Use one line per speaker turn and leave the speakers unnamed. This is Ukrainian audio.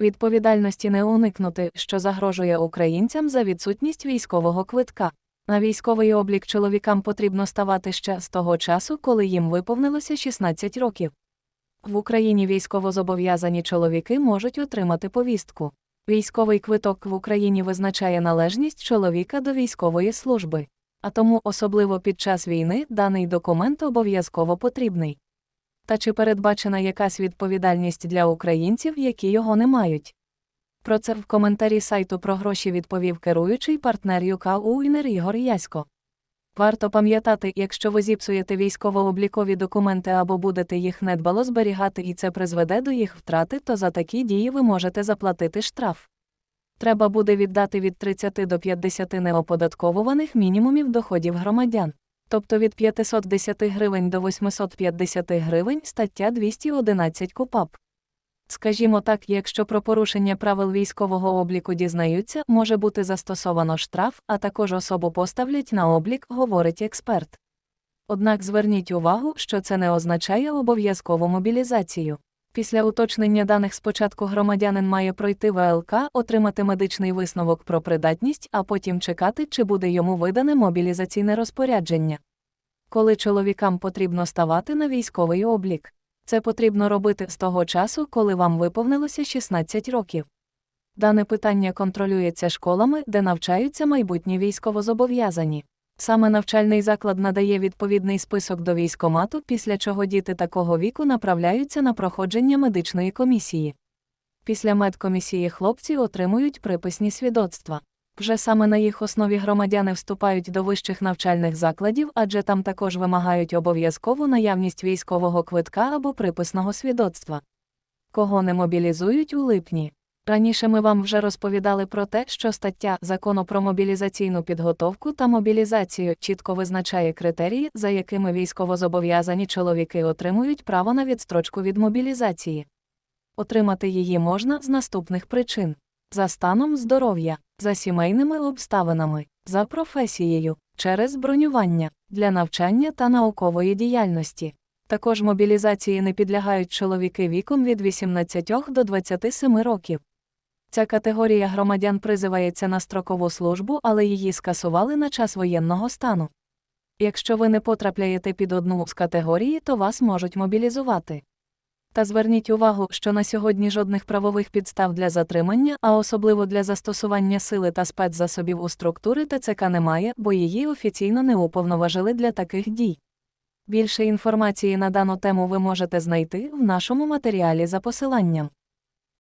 Відповідальності не уникнути, що загрожує українцям за відсутність військового квитка. На військовий облік чоловікам потрібно ставати ще з того часу, коли їм виповнилося 16 років. В Україні військовозобов'язані чоловіки можуть отримати повістку. Військовий квиток в Україні визначає належність чоловіка до військової служби, а тому, особливо під час війни, даний документ обов'язково потрібний. Та чи передбачена якась відповідальність для українців, які його не мають? Про це в коментарі сайту про гроші відповів керуючий партнер ЮКА УІНЕР Ігор Ясько. Варто пам'ятати, якщо ви зіпсуєте військово-облікові документи або будете їх недбало зберігати і це призведе до їх втрати, то за такі дії ви можете заплатити штраф. Треба буде віддати від 30 до 50 неоподатковуваних мінімумів доходів громадян, тобто від 510 гривень до 850 гривень стаття 211 КУПАП. Скажімо так, якщо про порушення правил військового обліку дізнаються, може бути застосовано штраф, а також особу поставлять на облік, говорить експерт. Однак зверніть увагу, що це не означає обов'язкову мобілізацію. Після уточнення даних спочатку громадянин має пройти ВЛК, отримати медичний висновок про придатність, а потім чекати, чи буде йому видане мобілізаційне розпорядження. Коли чоловікам потрібно ставати на військовий облік. Це потрібно робити з того часу, коли вам виповнилося 16 років. Дане питання контролюється школами, де навчаються майбутні військовозобов'язані. Саме навчальний заклад надає відповідний список до військомату, після чого діти такого віку направляються на проходження медичної комісії. Після медкомісії хлопці отримують приписні свідоцтва. Вже саме на їх основі громадяни вступають до вищих навчальних закладів, адже там також вимагають обов'язкову наявність військового квитка або приписного свідоцтва. Кого не мобілізують у липні. Раніше ми вам вже розповідали про те, що стаття закону про мобілізаційну підготовку та мобілізацію чітко визначає критерії, за якими військовозобов'язані чоловіки отримують право на відстрочку від мобілізації. Отримати її можна з наступних причин: за станом здоров'я, за сімейними обставинами, за професією, через бронювання, для навчання та наукової діяльності. Також мобілізації не підлягають чоловіки віком від 18 до 27 років. Ця категорія громадян призивається на строкову службу, але її скасували на час воєнного стану. Якщо ви не потрапляєте під одну з категорій, то вас можуть мобілізувати. Та зверніть увагу, що на сьогодні жодних правових підстав для затримання, а особливо для застосування сили та спецзасобів у структури ТЦК немає, бо її офіційно не уповноважили для таких дій. Більше інформації на дану тему ви можете знайти в нашому матеріалі за посиланням.